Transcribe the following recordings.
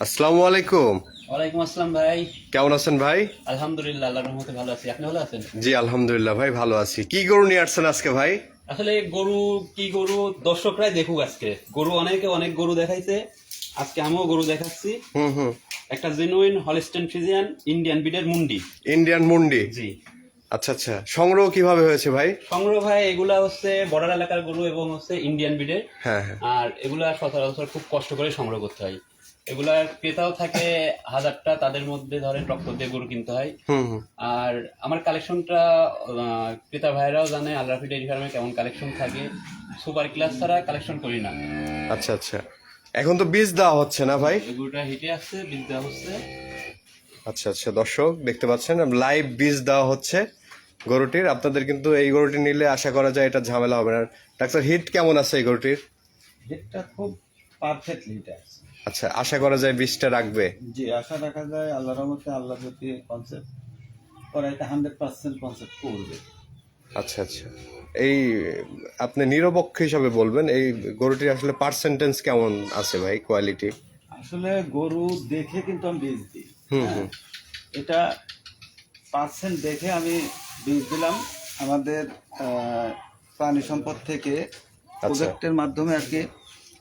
আসসালামু আলাইকুম। ওয়ালাইকুম আসসালাম ভাই। কেমন আছেন ভাই? আলহামদুলিল্লাহ আল্লাহর রহমতে ভালো আছি। আপনি ভালো আছেন? জি আলহামদুলিল্লাহ ভাই ভালো আছি। কি গরু নিয়ে আসছেন আজকে ভাই? আসলে গরু কি গরু? দর্শকরাই দেখুক আজকে। গরু অনেকে অনেক গরু দেখাইছে। আজকে আমিও গরু দেখাচ্ছি। Hmm hmm. একটা জেনুইন হলিস্টেন ফ্রিজিয়ান ইন্ডিয়ান বিডের মুন্ডি। ইন্ডিয়ান মুন্ডি? জি। আচ্ছা আচ্ছা। সংগ্রহ কীভাবে হয়েছে ভাই? সংগ্রহ ভাই এগুলা হচ্ছে বর্ডার এলাকার গরু এবং হচ্ছে ইন্ডিয়ান বিডের হ্যাঁ হ্যাঁ। আর এগুলা সচরাচর খুব কষ্ট করে সংগ্রহ করতে হয়। এগুলার ক্রেতাও থাকে হাজারটা তাদের মধ্যে ধরেন রক্ত দিয়ে গরু কিনতে হয়। আর আমার কালেকশনটা ক্রেতা ভাইরাও জানে আলরাফি ডেয়ারি ফার্মে কেমন কালেকশন থাকে। সুপার ক্লাস ছাড়া কালেকশন করি না। আচ্ছা আচ্ছা। এখন তো বীজ দেওয়া হচ্ছে না ভাই? এগুলোটা হিটে আসছে বীজ দেওয়া হচ্ছে। আচ্ছা আচ্ছা দর্শক দেখতে পাচ্ছেন লাইভ বীজ দেওয়া হচ্ছে গরুটির। আপনাদের কিন্তু এই গরুটি নিলে আশা করা যায় এটা ঝামেলা হবে না। ডাক্তার হিট কেমন আছে এই গরুটির? হিটটা খুব পারফেক্টলি হিট আছে। আচ্ছা আশা করা যায় বীজটা রাখবে। জি আশা রাখা যায় আল্লাহ রহমতে আল্লাহ যদি কনসেপ্ট করা এটা হান্ড্রেড পার্সেন্ট কনসেপ্ট করবে। আচ্ছা আচ্ছা। এই আপনি নিরপেক্ষ হিসাবে বলবেন এই গরুটির আসলে পার্সেন্টেজ কেমন আছে ভাই কোয়ালিটি আসলে গরু দেখে কিন্তু আমি বীজ দিই। হুম, হ্যাঁ। হুম। এটা পার্সেন্ট দেখে আমি বীজ দিলাম। আমাদের প্রাণী সম্পদ থেকে প্রজেক্টের মাধ্যমে আর কি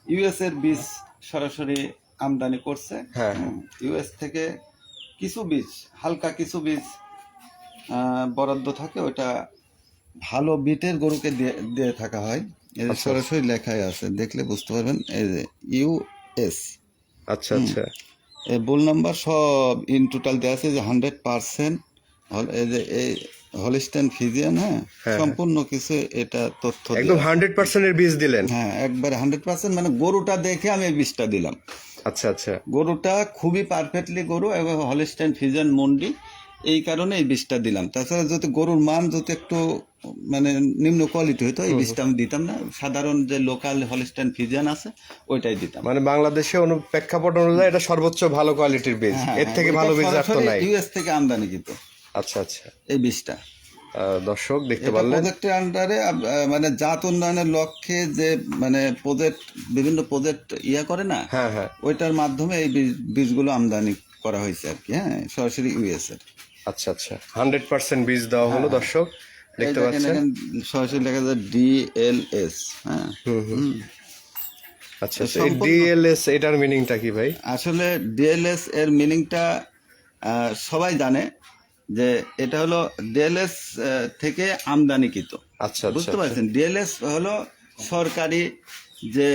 ইউএস এর বীজ সরাসরি আমদানি করছে। হ্যাঁ। ইউএস থেকে কিছু বীজ হালকা কিছু বীজ বরাদ্দ থাকে ওটা ভালো বিটের গরুকে দিয়ে দিয়ে থাকা হয়। এর আচ্ছা। সরাসরি লেখাই আছে দেখলে বুঝতে পারবেন। এই যে ইউএস আচ্ছা আচ্ছা। এই বুল নাম্বার সব ইন টোটাল দেওয়া আছে যে হান্ড্রেড পার্সেন্ট এই যে এই হলিস্টেন ফিজিয়ান হ্যাঁ? হ্যাঁ। সম্পূর্ণ কিছু এটা তথ্য একদম হান্ড্রেড পার্সেন্টের বীজ দিলেন। হ্যাঁ একবারে হান্ড্রেড পার্সেন্ট মানে গরুটা দেখে আমি এই বীজটা দিলাম। আচ্ছা আচ্ছা। গরুটা খুবই পারফেক্টলি গরু এবং হলিস্টেন ফিজিয়ান মন্ডি এই কারণে এই বীজটা দিলাম। তাছাড়া যদি গরুর মান যদি একটু মানে নিম্ন কোয়ালিটি হতো এই বীজটা আমি দিতাম না। সাধারণ যে লোকাল হলিস্টেন ফিজিয়ান আছে ওইটাই দিতাম। মানে বাংলাদেশে প্রেক্ষাপট অনুযায়ী এটা সর্বোচ্চ ভালো কোয়ালিটির বীজ। হ্যাঁ, এর থেকে ভালো বীজ ইউএস থেকে আমদানি কিন্তু। আচ্ছা আচ্ছা। এই বীজটা। দর্শক দেখতে পারলেন। প্রজেক্টের আন্ডারে মানে জাত উন্নয়নের লক্ষ্যে যে মানে প্রজেক্ট বিভিন্ন প্রজেক্ট ইয়া করে না হ্যাঁ হ্যাঁ। ওইটার মাধ্যমে এই বীজ- বীজগুলো আমদানি করা হয়েছে আর কি হ্যাঁ সরাসরি ইউএস এর। আচ্ছা আচ্ছা। হান্ড্রেড পার্সেন্ট বীজ দেওয়া হলো দর্শক দেখতে পাচ্ছেন। সরাসরি লেখা যায় ডিএলএস হ্যাঁ। হুম হুম। হুম। আচ্ছা আচ্ছা। এই ডিএলএস এটার মিনিংটা কি ভাই? আসলে ডিএলএস এর মিনিংটা সবাই জানে যে এটা হলো ডিএলএস থেকে আমদানিকৃত। আচ্ছা আচ্ছা বুঝতে পারছেন? ডিএলএস হলো সরকারি যে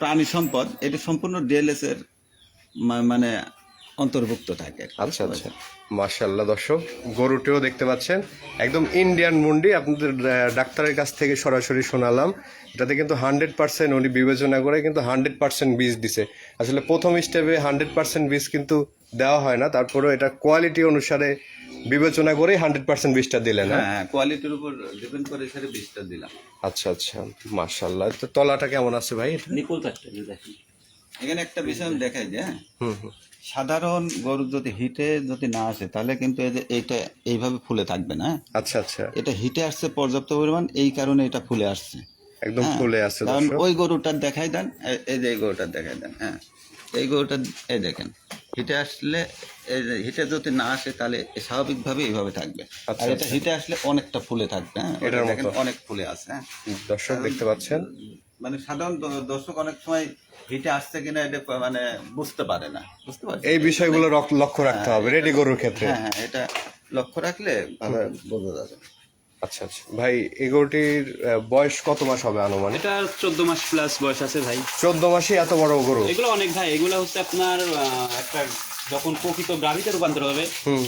প্রাণী সম্পদ এটি সম্পূর্ণ ডিএলএস এর মানে অন্তর্ভুক্ত থাকে। আচ্ছা আচ্ছা। মার্শাল্লাহ দর্শক গরুটিও দেখতে পাচ্ছেন। একদম ইন্ডিয়ান মুন্ডি আপনাদের ডাক্তারের কাছ থেকে সরাসরি শোনালাম। এটাতে কিন্তু হান্ড্রেড পার্সেন্ট উনি বিবেচনা করে কিন্তু হান্ড্রেড পার্সেন্ট বীজ দিছে। আসলে প্রথম স্টেপে হান্ড্রেড পার্সেন্ট বীজ কিন্তু দেওয়া হয় না। তারপরেও এটা কোয়ালিটি অনুসারে বিবেচনা করেই হান্ড্রেড পার্সেন্ট বীজটা দিলেন হ্যাঁ? হ্যাঁ কোয়ালিটির উপর ডিপেন্ড করে সেটা বীজটা দিলাম। আচ্ছা আচ্ছা মার্শাল্লাহ তো তলাটা কেমন আছে ভাই এটা? নিপুল চারটে দেখেন। এখানে একটা বিষয় আমি দেখাই যে হ্যাঁ? সাধারণ গরু যদি হিটে যদি না আসে তাহলে কিন্তু এই যে এইটা এইভাবে ফুলে থাকবে না হ্যাঁ? আচ্ছা আচ্ছা। এটা হিটে আসছে পর্যাপ্ত পরিমাণ এই কারণে এটা ফুলে আসছে। একদম ফুলে আসছে কারণ ওই গরুটার দেখাই দেন এই যে এই গরুটার দেখাই দেন হ্যাঁ? এই গরুটা এই দেখেন। হিটে আসলে হিটে যদি না আসে তাহলে স্বাভাবিকভাবে এইভাবে থাকবে। আচ্ছা, আর এটা হিটে আসলে অনেকটা ফুলে থাকবে হ্যাঁ? এটার দেখেন অনেক ফুলে আছে হ্যাঁ? দর্শক দেখতে পাচ্ছেন। মানে সাধারণ দর্শক অনেক সময় হিটে আসছে কিনা এটা মানে বুঝতে পারে না। বুঝতে পারছেন? এই বিষয়গুলো লক্ষ্য রাখতে হবে রেডি গরুর ক্ষেত্রে। হ্যাঁ হ্যাঁ এটা লক্ষ্য রাখলে ভালো বোঝা যাবে। আচ্ছা আচ্ছা। ভাই এই গরুটির বয়স কত মাস হবে আনুমানিক? এটা চোদ্দ মাস প্লাস বয়স আছে ভাই। চোদ্দ মাসে এত বড় গরু? এগুলো অনেক ভাই এগুলো হচ্ছে আপনার একটা যখন প্রকৃত গাভিতে রূপান্তর হবে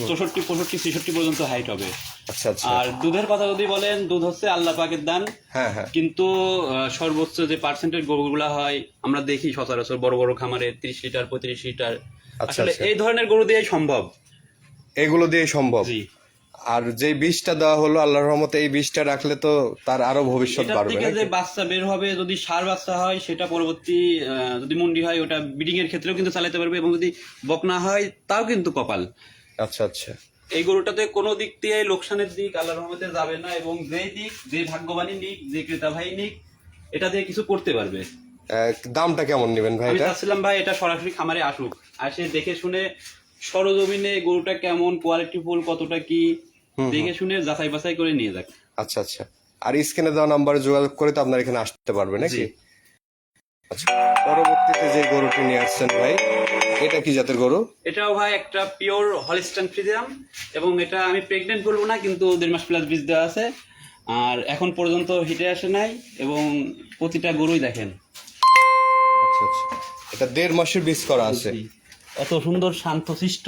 চৌষট্টি পঁয়ষট্টি ছেষট্টি পর্যন্ত হাইট হবে। আচ্ছা আচ্ছা। আর দুধের কথা যদি বলেন দুধ হচ্ছে আল্লাহ পাকের দান। হ্যাঁ হ্যাঁ। কিন্তু সর্বোচ্চ যে পার্সেন্টেজ গরুগুলা হয় আমরা দেখি সচরাচর বড় বড় খামারে তিরিশ লিটার পঁয়ত্রিশ লিটার। আচ্ছা, আসলে আচ্ছা। এই ধরনের গরু দিয়ে সম্ভব। এগুলো দিয়ে সম্ভব? জি। আর যে বীজটা দেওয়া হলো আল্লাহর রহমতে এই বীজটা রাখলে তো তার আরও ভবিষ্যৎ বাড়বে থেকে যে বাচ্চা বের হবে যদি সার বাচ্চা হয় সেটা পরবর্তী যদি মুন্ডি হয় ওটা ব্রিডিং এর ক্ষেত্রেও কিন্তু চালাতে পারবে এবং যদি বকনা হয় তাও কিন্তু কপাল। আচ্ছা আচ্ছা। এই গরুটাতে কোনো দিক দিয়ে লোকসানের দিক আল্লাহ রহমতে যাবে না এবং যেই দিক যে ভাগ্যবানই নিক যে ক্রেতা ভাই নিক এটা দিয়ে কিছু করতে পারবে। দামটা কেমন নেবেন ভাই এটা? চাচ্ছিলাম ভাই এটা সরাসরি খামারে আসুক। আসে দেখে শুনে সরজমিনে গরুটা কেমন কোয়ালিটি ফুল কতটা কি দেখে শুনে যাচাই বাছাই করে নিয়ে যাক। আচ্ছা আচ্ছা। আর স্ক্রিনে দেওয়া নাম্বারে যোগাযোগ করে তো আপনার এখানে আসতে পারবে নাকি। আচ্ছা পরবর্তীতে যে গরুটি নিয়ে আসছেন ভাই এটা কি জাতের গরু? এটাও ভাই একটা পিওর হলিস্টান ফ্রিজিয়াম এবং এটা আমি প্রেগনেন্ট বলব না কিন্তু দেড় মাস প্লাস বীজ দেওয়া আছে। আর এখন পর্যন্ত হিটে আসে নাই এবং প্রতিটা গরুই দেখেন। আচ্ছা আচ্ছা। এটা দেড় মাসের বীজ করা আছে। এত সুন্দর শান্ত শিষ্ট।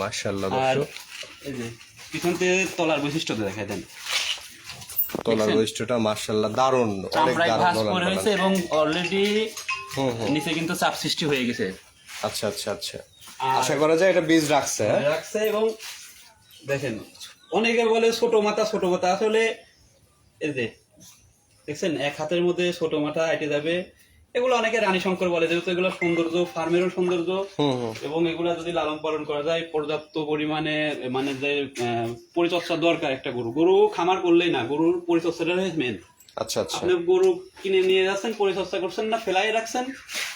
মাশাল্লাহ দর্শক। এই যে পিছন থেকে তলার দেন। তলার বৈশিষ্ট্যটা মাশাল্লাহ দারুণ অনেক চামড়ায় দারুণ করে হয়েছে এবং অলরেডি নিচে কিন্তু চাপ সৃষ্টি হয়ে গেছে। আচ্ছা আচ্ছা আচ্ছা। আশা করা যায় এটা বীজ রাখছে হ্যাঁ? রাখছে এবং দেখেন অনেকে বলে ছোট মাথা ছোট মাথা। আসলে এই যে দেখছেন এক হাতের মধ্যে ছোট মাথা এটে যাবে এগুলো অনেকে রানী শঙ্কর বলে যেহেতু এগুলো সৌন্দর্য ফার্মেরও সৌন্দর্য এবং এগুলা যদি লালন পালন করা যায় পর্যাপ্ত পরিমাণে মানে যে পরিচর্যা দরকার একটা গরু। গরু খামার করলেই না গরুর পরিচর্যাটাই মেন আচ্ছা আচ্ছা। আপনি গরু কিনে নিয়ে যাচ্ছেন পরিচর্যা করছেন না ফেলাই রাখছেন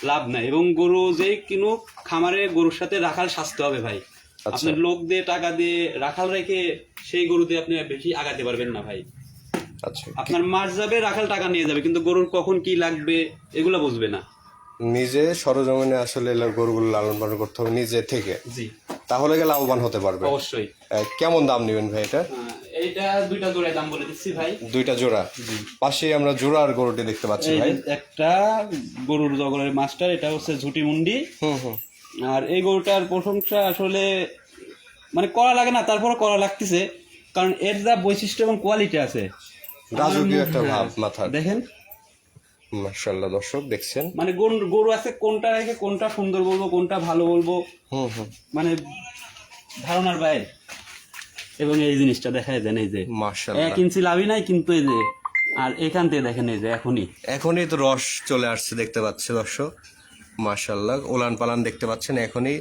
লাভ নাই। এবং গরু যেই কিনুক খামারে গরুর সাথে রাখাল সাজতে হবে ভাই। আচ্ছা। আপনার লোক দিয়ে টাকা দিয়ে রাখাল রেখে সেই গরুতে আপনি বেশি আগাতে পারবেন না ভাই। আচ্ছা আপনার মাস যাবে রাখাল টাকা নিয়ে যাবে কিন্তু গরুর কখন কি লাগবে এগুলো বুঝবে না। নিজে সরজমিনে আসলে গরুগুলো লালন পালন করতে হবে নিজে থেকে। জি। তাহলে গেলে লাভবান হতে পারবে। অবশ্যই। কেমন দাম নেবেন ভাই এটা? এইটা দুইটা জোড়ায় দাম বলে দিচ্ছি ভাই। দুইটা জোড়া। পাশে আমরা জোড়ার গরুটি দেখতে পাচ্ছি ভাই। একটা গরুর জগলের মাস্টার এটা হচ্ছে ঝুটি মুন্ডি। হুম হুম। আর এই গরুটার প্রশংসা আসলে মানে করা লাগে না তারপরে করা লাগতেছে। কারণ এর যা বৈশিষ্ট্য এবং কোয়ালিটি আছে। রাজকীয় একটা হ্যাঁ, ভাব মাথার। দেখেন। মার্শাল্লাহ দর্শক দেখছেন? মানে গরু আছে কোনটা রেখে কোনটা সুন্দর বলব কোনটা ভালো বলব? মানে ধারণার বাইরে। এবং এই জিনিসটা দেখায় দেন এই যে এক ইঞ্চি লাভই নাই কিন্তু এই যে আর এখান থেকে দেখেন এই যে এখনই। এখনই তো রস চলে আসছে দেখতে পাচ্ছে দর্শক। মার্শাল্লাহ ওলান পালান দেখতে পাচ্ছেন এখনই।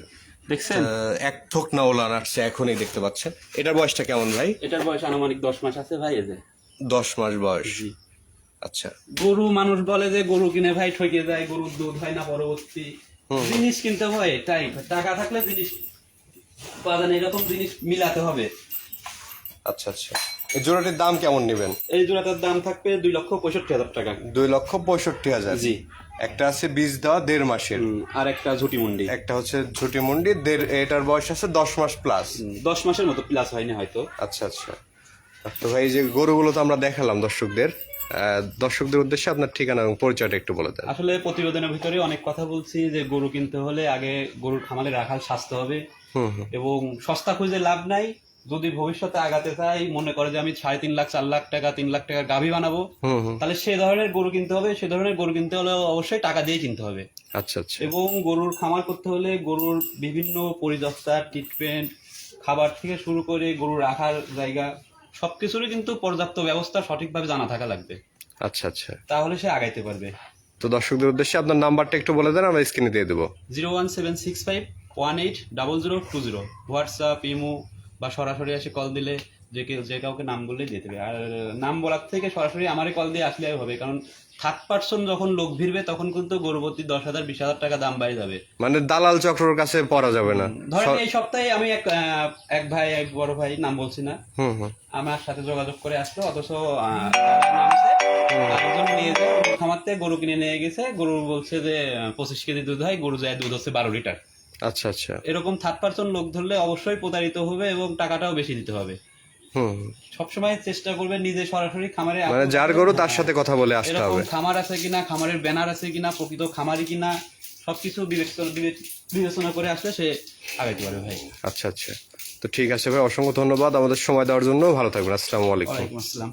দেখছেন? এক থোক না ওলান আসছে এখনই দেখতে পাচ্ছেন। এটার বয়সটা কেমন ভাই? এটার বয়স আনুমানিক দশ মাস আছে ভাই এই যে। দশ মাস বয়স। জি। আচ্ছা। গরু মানুষ বলে যে গরু কিনে ভাই ঠকে যায় গরুর দুধ হয় না পরবর্তী। জিনিস কিনতে হয় তাই। টাকা থাকলে জিনিস না, এরকম জিনিস মিলাতে হবে। আচ্ছা আচ্ছা। এই জোড়াটির দাম কেমন নেবেন? এই জোড়াটার দাম থাকবে দুই লক্ষ পঁয়ষট্টি হাজার টাকা। দুই লক্ষ পঁয়ষট্টি হাজার। জি। একটা আছে বীজ দেওয়া দেড় মাসের। আর একটা ঝুটি মুন্ডি। একটা হচ্ছে ঝুটি মুন্ডি দেড় এটার বয়স আছে দশ মাস প্লাস দশ মাসের মতো প্লাস হয়নি হয়তো। আচ্ছা আচ্ছা। তো ভাই যে গরুগুলো তো আমরা দেখালাম দর্শকদের দর্শকদের উদ্দেশ্যে আপনার ঠিকানা এবং পরিচয়টা একটু বলে দেন। আসলে প্রতিবেদনের ভিতরে অনেক কথা বলছি যে গরু কিনতে হলে আগে গরুর খামালে রাখাল স্বাস্থ্য হবে। এবং সস্তা খুঁজে লাভ নাই। যদি ভবিষ্যতে আগাতে চাই মনে করে যে আমি সাড়ে তিন লাখ চার লাখ টাকা তিন লাখ টাকা গাভী বানাবো তাহলে সে ধরনের গরু কিনতে হবে সে ধরনের গরু কিনতে হলে অবশ্যই টাকা দিয়ে কিনতে হবে। আচ্ছা আচ্ছা। এবং গরুর খামার করতে হলে গরুর বিভিন্ন পরিচর্যা ট্রিটমেন্ট খাবার থেকে শুরু করে গরু রাখার জায়গা সবকিছুরই কিন্তু পর্যাপ্ত ব্যবস্থা সঠিকভাবে জানা থাকা লাগবে। আচ্ছা আচ্ছা। তাহলে সে আগাইতে পারবে। তো দর্শকদের উদ্দেশ্যে আপনার নাম্বারটা একটু বলে দেন আমরা স্ক্রিনে দিয়ে দেবো। Zero one seven six five one eight double zero two zero. WhatsApp imo বা সরাসরি এসে কল দিলে যে কেউ যে কাউকে নাম বললেই দিয়ে দেবে আর নাম বলার থেকে সরাসরি আমারই কল দিয়ে আসলে হবে কারণ থার্ড পার্সন যখন লোক ভিড়বে তখন কিন্তু গর্ভবতী দশ হাজার বিশ হাজার টাকা দাম বাড়ে যাবে। মানে দালাল চক্রর কাছে পড়া যাবে না। ধরেন এই সপ্তাহে আমি এক এক ভাই এক বড় ভাই নাম বলছি না। আমার সাথে যোগাযোগ করে আসলো অথচ খামার থেকে গরু কিনে নিয়ে গেছে। গরু বলছে যে পঁচিশ কেজি দুধ হয় গরু যায় দুধ হচ্ছে বারো লিটার। আচ্ছা আচ্ছা। এরকম থার্ড পার্সন লোক ধরলে অবশ্যই প্রতারিত হবে এবং টাকাটাও বেশি দিতে হবে। সবসময় চেষ্টা করবে নিজে সরাসরি খামারে মানে যার গরু তার সাথে কথা বলে আসতে এরকম হবে। খামার আছে কিনা খামারের ব্যানার আছে কিনা প্রকৃত খামারি কিনা সবকিছু বিবেচনা করে আসলে সে আগাইতে পারবে ভাই। আচ্ছা আচ্ছা। তো ঠিক আছে ভাই অসংখ্য ধন্যবাদ আমাদের সময় দেওয়ার জন্য। ভালো থাকবেন আসসালামু আলাইকুম। আসসালাম।